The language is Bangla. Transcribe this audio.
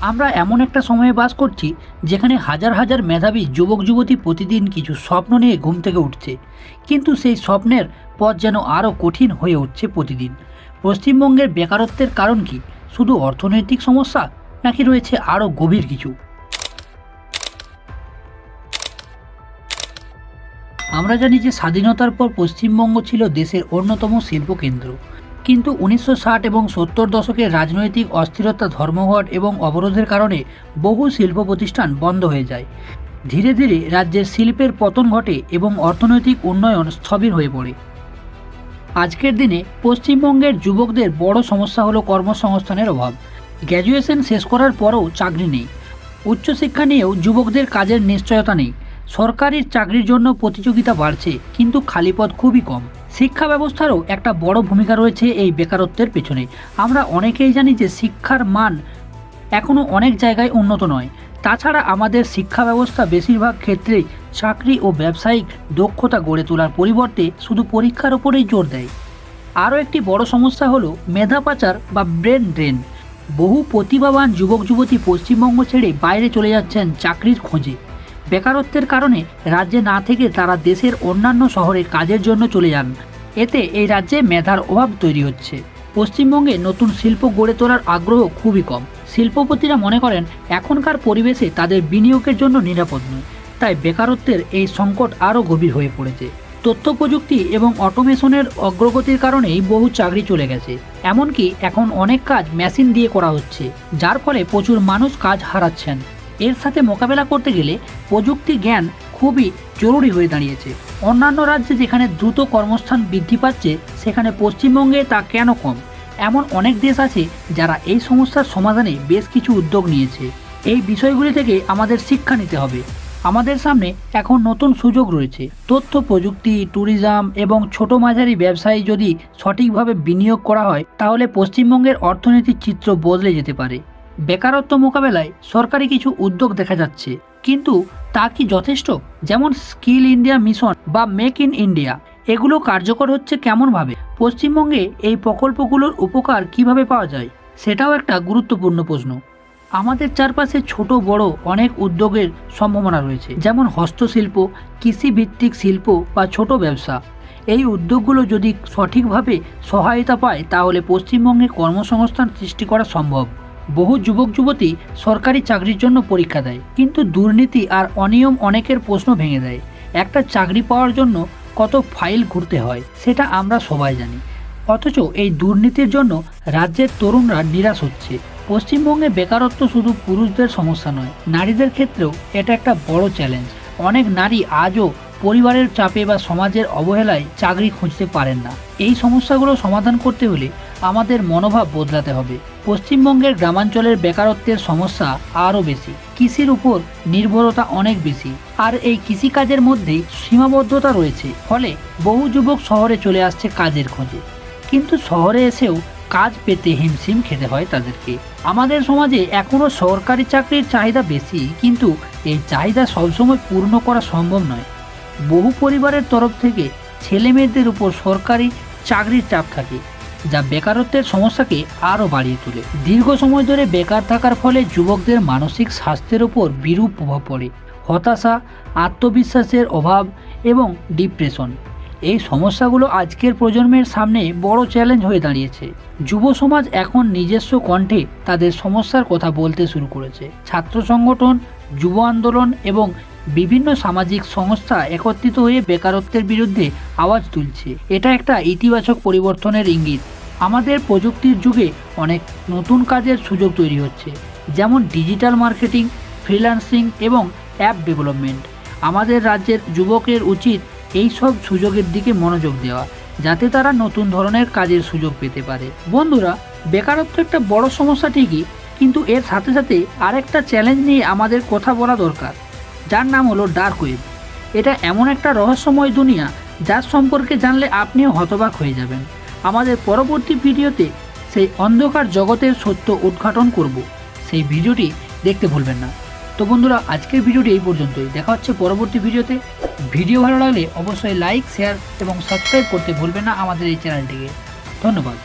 আমরা এমন একটা সময়ে বাস করছি যেখানে হাজার হাজার মেধাবী যুবক যুবতী প্রতিদিন কিছু স্বপ্ন নিয়ে ঘুম থেকে উঠছে। কিন্তু সেই স্বপ্নের পথ যেন আরও কঠিন হয়ে উঠছে প্রতিদিন। পশ্চিমবঙ্গের বেকারত্বের কারণ কি? শুধু অর্থনৈতিক সমস্যা? নাকি রয়েছে আরও গভীর কিছু? আমরা জানি যে স্বাধীনতার পর পশ্চিমবঙ্গ ছিল দেশের অন্যতম শিল্পকেন্দ্র। কিন্তু উনিশশো ষাট এবং সত্তর দশকের রাজনৈতিক অস্থিরতা, ধর্মঘট এবং অবরোধের কারণে বহু শিল্প প্রতিষ্ঠান বন্ধ হয়ে যায়। ধীরে ধীরে রাজ্যের শিল্পের পতন ঘটে এবং অর্থনৈতিক উন্নয়ন স্থবির হয়ে পড়ে। আজকের দিনে পশ্চিমবঙ্গের যুবকদের বড় সমস্যা হলো কর্মসংস্থানের অভাব। গ্র্যাজুয়েশন শেষ করার পরও চাকরি নেই। উচ্চশিক্ষা নিয়েও যুবকদের কাজের নিশ্চয়তা নেই। সরকারি চাকরির জন্য প্রতিযোগিতা বাড়ছে, কিন্তু খালি পদ খুবই কম। শিক্ষা ব্যবস্থারও একটা বড় ভূমিকা রয়েছে এই বেকারত্বের পেছনে। আমরা অনেকেই জানি যে শিক্ষার মান এখনও অনেক জায়গায় উন্নত নয়। তাছাড়া আমাদের শিক্ষা ব্যবস্থা বেশিরভাগ ক্ষেত্রেই চাকরি ও ব্যবসায়িক দক্ষতা গড়ে তোলার পরিবর্তে শুধু পরীক্ষার ওপরেই জোর দেয়। আরও একটি বড় সমস্যা হলো মেধা পাচার বা ব্রেন ড্রেন। বহু প্রতিভাবান যুবক যুবতী পশ্চিমবঙ্গ ছেড়ে বাইরে চলে যাচ্ছেন চাকরির খোঁজে। বেকারত্বের কারণে রাজ্যে না থেকে তারা দেশের অন্যান্য শহরে কাজের জন্য চলে যান। এতে এই রাজ্যে মেধার অভাব তৈরি হচ্ছে। পশ্চিমবঙ্গে নতুন শিল্প গড়ে তোলার আগ্রহ খুবই কম। শিল্পপতিরা মনে করেন, এখনকার পরিবেশে তাদের বিনিয়োগের জন্য নিরাপদ নয়। তাই বেকারত্বের এই সংকট আরও গভীর হয়ে পড়েছে। তথ্য প্রযুক্তি এবং অটোমেশনের অগ্রগতির কারণেই বহু চাকরি চলে গেছে। এমনকি এখন অনেক কাজ মেশিন দিয়ে করা হচ্ছে, যার ফলে প্রচুর মানুষ কাজ হারাচ্ছেন। এর সাথে মোকাবেলা করতে গেলে প্রযুক্তি জ্ঞান খুবই জরুরি হয়ে দাঁড়িয়েছে। অন্যান্য রাজ্যে যেখানে দ্রুত কর্মস্থান বৃদ্ধি পাচ্ছে, সেখানে পশ্চিমবঙ্গে তা কেন কম? এমন অনেক দেশ আছে যারা এই সমস্যার সমাধানে বেশ কিছু উদ্যোগ নিয়েছে। এই বিষয়গুলি থেকে আমাদের শিক্ষা নিতে হবে। আমাদের সামনে এখন নতুন সুযোগ রয়েছে। তথ্য প্রযুক্তি, ট্যুরিজম এবং ছোট মাঝারি ব্যবসায়ী যদি সঠিকভাবে বিনিয়োগ করা হয়, তাহলে পশ্চিমবঙ্গের অর্থনীতির চিত্র বদলে যেতে পারে। বেকারত্ব মোকাবেলায় সরকারি কিছু উদ্যোগ দেখা যাচ্ছে। কিন্তু তা কি যথেষ্ট? যেমন স্কিল ইন্ডিয়া মিশন বা মেক ইন ইন্ডিয়া। এগুলো কার্যকর হচ্ছে কেমনভাবে? পশ্চিমবঙ্গে এই প্রকল্পগুলোর উপকার কীভাবে পাওয়া যায়? সেটাও একটা গুরুত্বপূর্ণ প্রশ্ন। আমাদের চারপাশে ছোট বড় অনেক উদ্যোগের সম্ভাবনা রয়েছে। যেমন হস্তশিল্প, কৃষিভিত্তিক শিল্প বা ছোট ব্যবসা। এই উদ্যোগগুলো যদি সঠিকভাবে সহায়তা পায়, তাহলে পশ্চিমবঙ্গে কর্মসংস্থান সৃষ্টি করা সম্ভব। বহু যুবক যুবতী সরকারি চাকরির জন্য পরীক্ষা দেয়, কিন্তু দুর্নীতি আর অনিয়ম অনেকের প্রশ্ন ভেঙে দেয়। একটা চাকরি পাওয়ার জন্য কত ফাইল ঘুরতে হয়, সেটা আমরা সবাই জানি। অথচ এই দুর্নীতির জন্য রাজ্যের তরুণরা নিরাশ হচ্ছে। পশ্চিমবঙ্গে বেকারত্ব শুধু পুরুষদের সমস্যা নয়, নারীদের ক্ষেত্রেও এটা একটা বড় চ্যালেঞ্জ অনেক নারী আজও পরিবারের চাপে বা সমাজের অবহেলায় চাকরি খুঁজতে পারেন না। এই সমস্যাগুলো সমাধান করতে হলে আমাদের মনোভাব বদলাতে হবে। পশ্চিমবঙ্গের গ্রামাঞ্চলের বেকারত্বের সমস্যা আরও বেশি। কৃষির উপর নির্ভরতা অনেক বেশি। আর এই কৃষিকাজের মধ্যেই সীমাবদ্ধতা রয়েছে। ফলে বহু যুবক শহরে চলে আসছে কাজের খোঁজে। কিন্তু শহরে এসেও কাজ পেতে হিমশিম খেতে হয় তাদেরকে। আমাদের সমাজে এখনও সরকারি চাকরির চাহিদা বেশি, কিন্তু এই চাহিদা সবসময় পূর্ণ করা সম্ভব নয়। বহু পরিবারের তরফ থেকে ছেলে মেয়েদের উপর সরকারি চাকরির চাপ থাকে। যা বেকারত্বের সমস্যাকে আরও বাড়িয়ে তোলে। দীর্ঘ সময় ধরে বেকার থাকার ফলে যুবকদের মানসিক স্বাস্থ্যের ওপর বিরূপ প্রভাব পড়ে। হতাশা, আত্মবিশ্বাসের অভাব এবং ডিপ্রেশন। এই সমস্যাগুলো আজকের প্রজন্মের সামনে বড় চ্যালেঞ্জ হয়ে দাঁড়িয়েছে। যুব সমাজ এখন নিজস্ব কণ্ঠে তাদের সমস্যার কথা বলতে শুরু করেছে। ছাত্র সংগঠন, যুব আন্দোলন এবং বিভিন্ন সামাজিক সংস্থা একত্রিত হয়ে বেকারত্বের বিরুদ্ধে আওয়াজ তুলছে। এটা একটা ইতিবাচক পরিবর্তনের ইঙ্গিত। আমাদের প্রযুক্তির যুগে অনেক নতুন কাজের সুযোগ তৈরি হচ্ছে, যেমন ডিজিটাল মার্কেটিং, ফ্রিল্যান্সিং এবং অ্যাপ ডেভেলপমেন্ট। আমাদের রাজ্যের যুবকের উচিত এই সব সুযোগের দিকে মনোযোগ দেওয়া, যাতে তারা নতুন ধরনের কাজের সুযোগ পেতে পারে। বন্ধুরা, বেকারত্ব একটা বড় সমস্যা ঠিকই, কিন্তু এর সাথে সাথে আরেকটা চ্যালেঞ্জ নিয়ে আমাদের কথা বলা দরকার। যার নাম হলো ডার্ক ওয়েব এটা এমন একটা রহস্যময় দুনিয়া যার সম্পর্কে জানলে আপনিও হতবাক হয়ে যাবেন। আমাদের পরবর্তী ভিডিওতে সেই অন্ধকার জগতের সত্য উদ্ঘাটন করব। সেই ভিডিওটি দেখতে ভুলবেন না। তো বন্ধুরা, আজকের ভিডিওটি এই পর্যন্তই। দেখা হচ্ছে পরবর্তী ভিডিওতে। ভিডিও ভালো লাগলে অবশ্যই লাইক, শেয়ার এবং সাবস্ক্রাইব করতে ভুলবেন না আমাদের এই চ্যানেলটিকে। ধন্যবাদ।